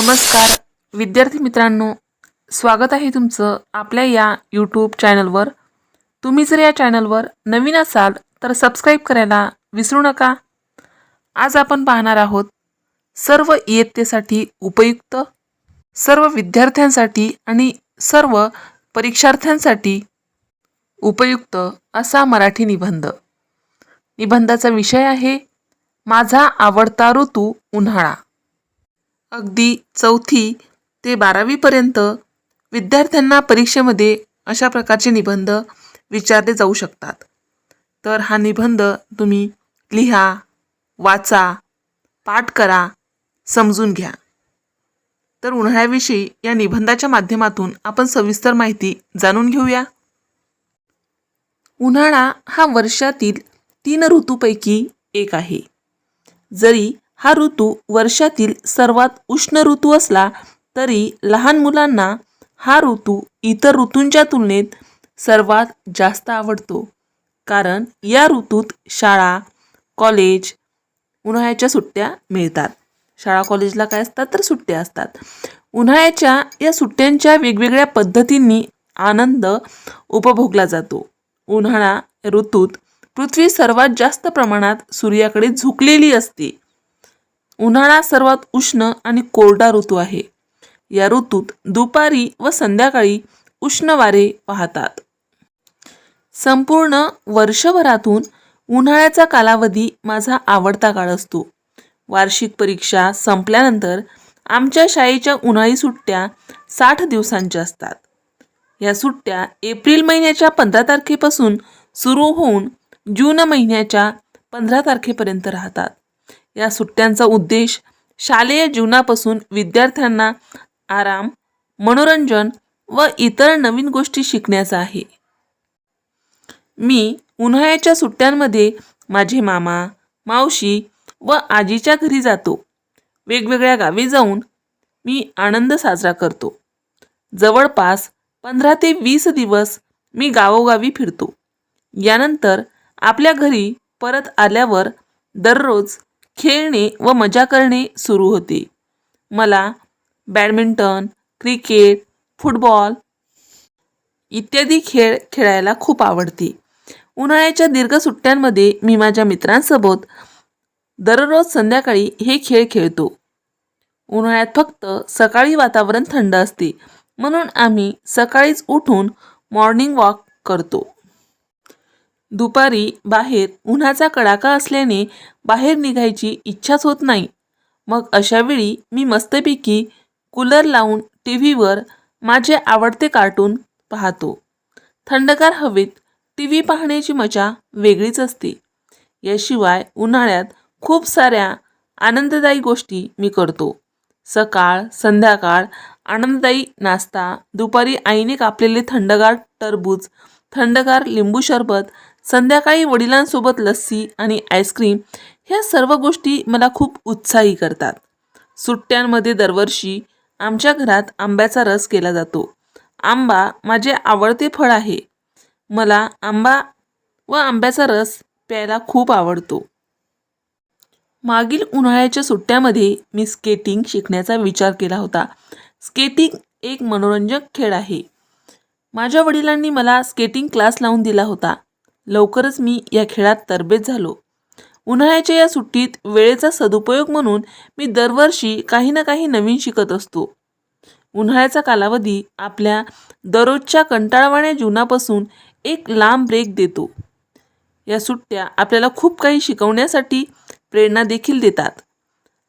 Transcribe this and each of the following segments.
नमस्कार. विद्यार्थी मित्रांनो स्वागत आहे तुमचं आपल्या या यूट्यूब चॅनलवर तुम्ही जर या चॅनलवर नवीन असाल तर सबस्क्राईब करायला विसरू नका. आज आपण पाहणार आहोत सर्व इयत्तेसाठी उपयुक्त सर्व विद्यार्थ्यांसाठी आणि सर्व परीक्षार्थ्यांसाठी उपयुक्त असा मराठी निबंध. निबंधाचा विषय आहे माझा आवडता ऋतू उन्हाळा. अगदी चौथी ते बारावीपर्यंत विद्यार्थ्यांना परीक्षेमध्ये अशा प्रकारचे निबंध विचारले जाऊ शकतात. तर हा निबंध तुम्ही लिहा वाचा पाठ करा समजून घ्या. तर उन्हाळ्याविषयी या निबंधाच्या माध्यमातून आपण सविस्तर माहिती जाणून घेऊया. उन्हाळा हा वर्षातील तीन ऋतूपैकी एक आहे. जरी हा ऋतू वर्षातील सर्वात उष्ण ऋतू असला तरी लहान मुलांना हा ऋतू इतर ऋतूंच्या तुलनेत सर्वात जास्त आवडतो. कारण या ऋतूत शाळा कॉलेज उन्हाळ्याच्या सुट्ट्या मिळतात. शाळा कॉलेजला काय असतात तर सुट्ट्या असतात. उन्हाळ्याच्या या सुट्ट्यांच्या वेगवेगळ्या पद्धतींनी आनंद उपभोगला जातो. उन्हाळा ऋतूत पृथ्वी सर्वात जास्त प्रमाणात सूर्याकडे झुकलेली असते. उन्हाळा सर्वात उष्ण आणि कोरडा ऋतू आहे. या ऋतूत दुपारी व संध्याकाळी उष्ण वारे वाहतात. संपूर्ण वर्षभरातून उन्हाळ्याचा कालावधी माझा आवडता काळ असतो. वार्षिक परीक्षा संपल्यानंतर आमच्या शाळेच्या उन्हाळी सुट्ट्या साठ दिवसांच्या असतात. या सुट्ट्या एप्रिल महिन्याच्या पंधरा तारखेपासून सुरू होऊन जून महिन्याच्या पंधरा तारखेपर्यंत राहतात. या सुट्ट्यांचा उद्देश शालेय जीवनापासून विद्यार्थ्यांना आराम मनोरंजन व इतर नवीन गोष्टी शिकण्याचा आहे. मी उन्हाळ्याच्या सुट्ट्यांमध्ये माझे मामा मावशी व आजीच्या घरी जातो. वेगवेगळ्या गावी जाऊन मी आनंद साजरा करतो. जवळपास पंधरा ते वीस दिवस मी गावोगावी फिरतो. यानंतर आपल्या घरी परत आल्यावर दररोज खेळणे व मजा करणे सुरू होते. मला बॅडमिंटन क्रिकेट फुटबॉल इत्यादी खेळ खेळायला खूप आवडते. उन्हाळ्याच्या दीर्घ सुट्ट्यांमध्ये मी माझ्या मित्रांसोबत दररोज संध्याकाळी हे खेळ खेळतो. उन्हाळ्यात फक्त सकाळी वातावरण थंड असते म्हणून आम्ही सकाळीच उठून मॉर्निंग वॉक करतो. दुपारी बाहेर उन्हाचा कडाका असल्याने बाहेर निघायची इच्छाच होत नाही. मग अशावेळी मी मस्तपैकी कूलर लावून टी व्हीवर माझे आवडते कार्टून पाहतो. थंडगार हवेत टी व्ही पाहण्याची मजा वेगळीच असते. याशिवाय उन्हाळ्यात खूप साऱ्या आनंददायी गोष्टी मी करतो. सकाळ संध्याकाळ आनंददायी नाश्ता दुपारी आईने कापलेले थंडगार टरबूज थंडगार लिंबू सरबत संध्याकाळी वडिलांसोबत लस्सी आणि आईस्क्रीम ह्या सर्व गोष्टी मला खूप उत्साही करतात. सुट्ट्यांमध्ये दरवर्षी आमच्या घरात आंब्याचा रस केला जातो. आंबा माझे आवडते फळ आहे. मला आंबा व आंब्याचा रस प्यायला खूप आवडतो. मागील उन्हाळ्याच्या सुट्ट्यामध्ये मी स्केटिंग शिकण्याचा विचार केला होता. स्केटिंग एक मनोरंजक खेळ आहे. माझ्या वडिलांनी मला स्केटिंग क्लास लावून दिला होता. लवकरच मी या खेळात तरबेज झालो. उन्हाळ्याच्या या सुट्टीत वेळेचा सदुपयोग म्हणून मी दरवर्षी काही ना काही नवीन शिकत असतो. उन्हाळ्याचा कालावधी आपल्या दररोजच्या कंटाळवाण्या जीवनापासून एक लांब ब्रेक देतो. या सुट्ट्या आपल्याला खूप काही शिकवण्यासाठी प्रेरणा देखील देतात.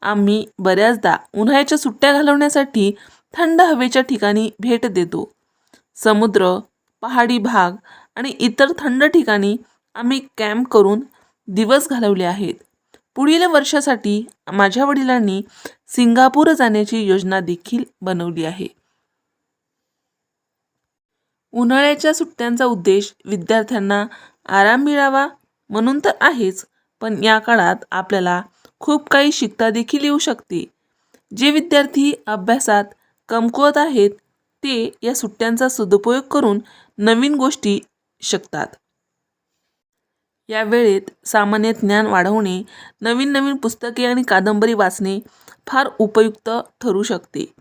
आम्ही बऱ्याचदा उन्हाळ्याच्या सुट्ट्या घालवण्यासाठी थंड हवेच्या ठिकाणी भेट देतो. समुद्र पहाडी भाग आणि इतर थंड ठिकाणी आम्ही कॅम्प करून दिवस घालवले आहेत. पुढील वर्षासाठी माझ्या वडिलांनी सिंगापूर जाण्याची योजना देखील बनवली आहे. उन्हाळ्याच्या सुट्ट्यांचा उद्देश विद्यार्थ्यांना आराम मिळावा म्हणून तर आहेच पण या काळात आपल्याला खूप काही शिकता देखील येऊ शकते. जे विद्यार्थी अभ्यासात कमकुवत आहेत ते या सुट्ट्यांचा सदुपयोग करून नवीन गोष्टी शकतात. या वेळेत सामान्य ज्ञान वाढवणे नवीन नवीन पुस्तके आणि कादंबरी वाचणे फार उपयुक्त ठरू शकते.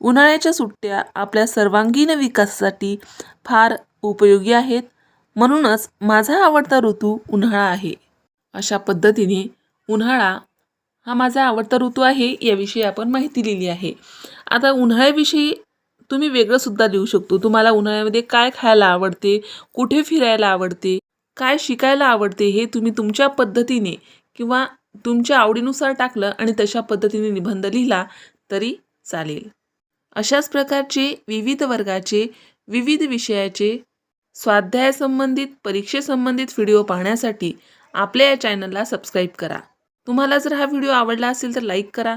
उन्हाळ्याच्या सुट्ट्या आपल्या सर्वांगीण विकासासाठी फार उपयोगी आहेत. म्हणूनच माझा आवडता ऋतू उन्हाळा आहे. अशा पद्धतीने उन्हाळा हा माझा आवडता ऋतू आहे याविषयी आपण माहिती लिहिली आहे. आता उन्हाळ्याविषयी तुम्ही वेगळंसुद्धा लिहू शकतो. तुम्हाला उन्हाळ्यामध्ये काय खायला आवडते? कुठे फिरायला आवडते? काय शिकायला आवडते? हे तुम्ही तुमच्या पद्धतीने किंवा तुमच्या आवडीनुसार टाकलं आणि तशा पद्धतीने निबंध लिहिला तरी चालेल. अशाच प्रकारचे विविध वर्गाचे विविध विषयाचे स्वाध्यायासंबंधित परीक्षेसंबंधित व्हिडिओ पाहण्यासाठी आपल्या या चॅनलला सबस्क्राईब करा. तुम्हाला जर हा व्हिडिओ आवडला असेल तर लाईक करा.